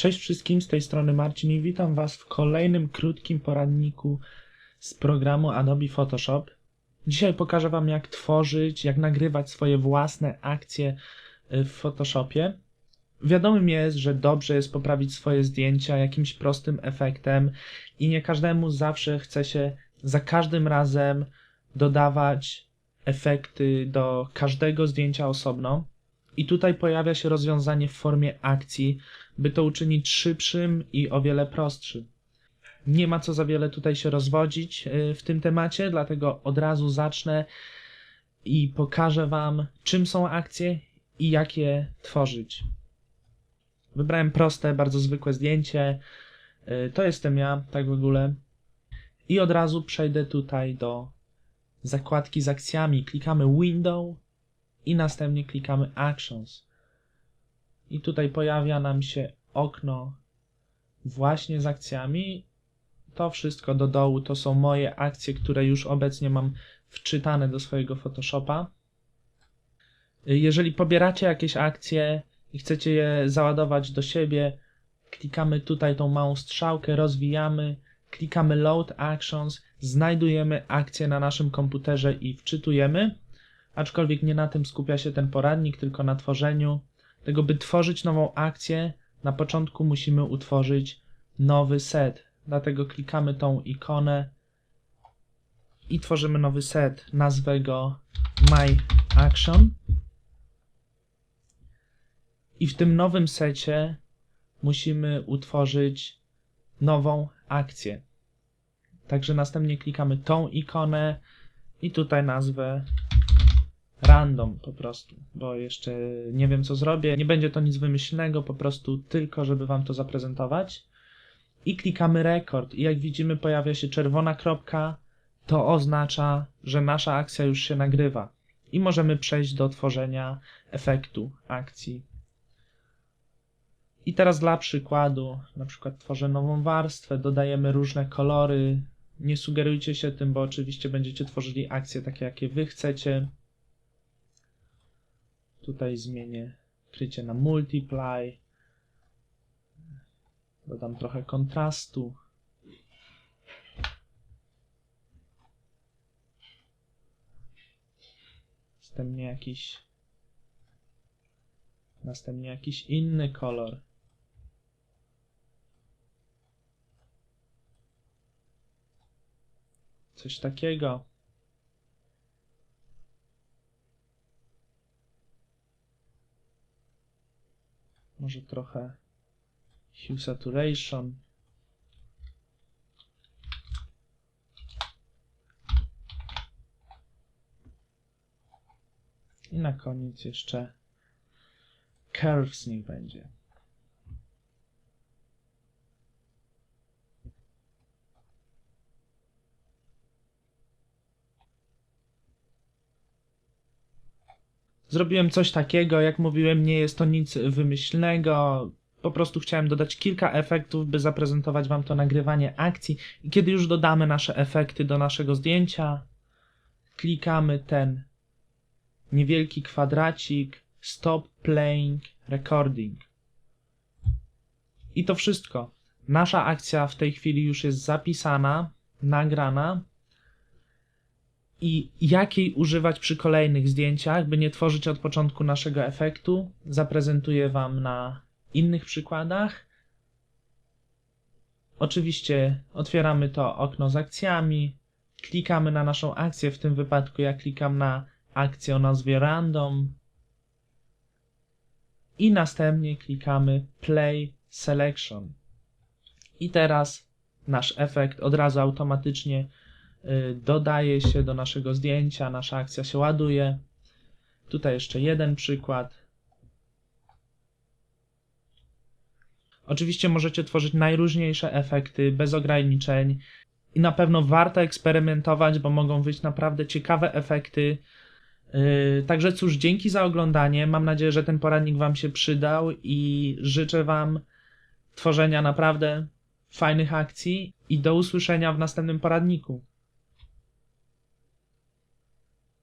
Cześć wszystkim, z tej strony Marcin i witam Was w kolejnym krótkim poradniku z programu Adobe Photoshop. Dzisiaj pokażę Wam jak tworzyć, jak nagrywać swoje własne akcje y, w Photoshopie. Wiadomym jest, że dobrze jest poprawić swoje zdjęcia jakimś prostym efektem i nie każdemu zawsze chce się za każdym razem dodawać efekty do każdego zdjęcia osobno. I tutaj pojawia się rozwiązanie w formie akcji, by to uczynić szybszym i o wiele prostszym. Nie ma co za wiele tutaj się rozwodzić y, w tym temacie, dlatego od razu zacznę i pokażę Wam, czym są akcje i jak je tworzyć. Wybrałem proste, bardzo zwykłe zdjęcie. Y, To jestem ja, tak w ogóle. I od razu przejdę tutaj do zakładki z akcjami. Klikamy Window i następnie klikamy Actions. I tutaj pojawia nam się okno właśnie z akcjami. To wszystko do dołu to są moje akcje, które już obecnie mam wczytane do swojego Photoshopa. Jeżeli pobieracie jakieś akcje i chcecie je załadować do siebie, klikamy tutaj tą małą strzałkę, rozwijamy, klikamy Load Actions, znajdujemy akcję na naszym komputerze i wczytujemy. Aczkolwiek nie na tym skupia się ten poradnik, tylko na tworzeniu tego, by tworzyć nową akcję, na początku musimy utworzyć nowy set. Dlatego klikamy tą ikonę i tworzymy nowy set. Nazwę go My Action. I w tym nowym secie musimy utworzyć nową akcję. Także następnie klikamy tą ikonę i tutaj nazwę random po prostu, bo jeszcze nie wiem co zrobię. Nie będzie to nic wymyślnego, po prostu tylko, żeby Wam to zaprezentować. I klikamy rekord i jak widzimy pojawia się czerwona kropka, to oznacza, że nasza akcja już się nagrywa. I możemy przejść do tworzenia efektu akcji. I teraz dla przykładu, na przykład tworzę nową warstwę, dodajemy różne kolory. Nie sugerujcie się tym, bo oczywiście będziecie tworzyli akcje takie, jakie Wy chcecie. Tutaj zmienię krycie na multiply. Dodam trochę kontrastu. Następnie jakiś następnie jakiś inny kolor. Coś takiego. Może trochę hue saturation. I na koniec jeszcze curves niech będzie. Zrobiłem coś takiego, jak mówiłem, nie jest to nic wymyślnego. Po prostu chciałem dodać kilka efektów, by zaprezentować Wam to nagrywanie akcji. I kiedy już dodamy nasze efekty do naszego zdjęcia, klikamy ten niewielki kwadracik Stop Playing Recording. I to wszystko. Nasza akcja w tej chwili już jest zapisana, nagrana. I jakiej używać przy kolejnych zdjęciach, by nie tworzyć od początku naszego efektu, zaprezentuję Wam na innych przykładach. Oczywiście otwieramy to okno z akcjami, klikamy na naszą akcję, w tym wypadku ja klikam na akcję o nazwie Random i następnie klikamy Play Selection. I teraz nasz efekt od razu automatycznie dodaje się do naszego zdjęcia, nasza akcja się ładuje. Tutaj jeszcze jeden przykład. Oczywiście możecie tworzyć najróżniejsze efekty bez ograniczeń i na pewno warto eksperymentować, bo mogą wyjść naprawdę ciekawe efekty. Yy, Także cóż, dzięki za oglądanie. Mam nadzieję, że ten poradnik Wam się przydał i życzę Wam tworzenia naprawdę fajnych akcji i do usłyszenia w następnym poradniku.